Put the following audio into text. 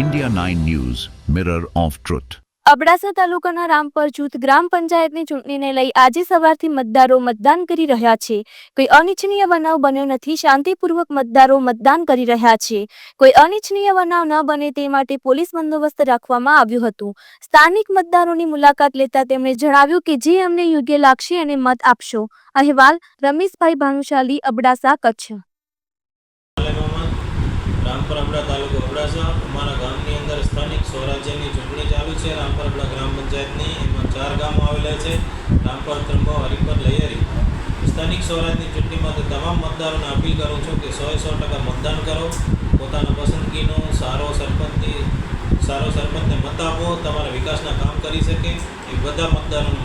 India 9 News, Mirror of Truth. Abdasa તાલુકાના રામપર જૂથ ગ્રામ પંચાયતની ચૂંટણીને લઈ આજે સવારથી મતદારો મતદાન કરી રહ્યા છે. કોઈ અનિચ્છનીય બનાવ બન્યો નથી શાંતિપૂર્વક મતદારો મતદાન કરી રહ્યા છે. કોઈ અનિચ્છનીય બનાવ ન બને તે માટે પોલીસ બંદોબસ્ત રાખવામાં આવ્યું હતું. સ્થાનિક મતદારોની મુલાકાત લેતા તેમણે જણાવ્યું કે જે અમને યોગ્ય લાગશે અને મત આપશો. અહેવાલ રમેશભાઈ ભાનુશાલી અબડાસા કચ્છ. રામપર અબડા તાલુકો અબડાસા. અમારા ગામની અંદર સ્થાનિક સ્વરાજ્યની ચૂંટણી ચાલુ છે. રામપર અબડા ગ્રામ પંચાયતની એમાં ચાર ગામો આવેલા છે. રામપર ત્રંબો, હરિપર, લૈયરી. સ્થાનિક સ્વરાજની ચૂંટણીમાં તમામ મતદારોને અપીલ કરું છું કે સો સો ટકા મતદાન કરો. પોતાના પસંદગીનો સારો સરપંચની, સારો સરપંચને મત આપો. તમારા વિકાસના કામ કરી શકે. એ બધા મતદારોને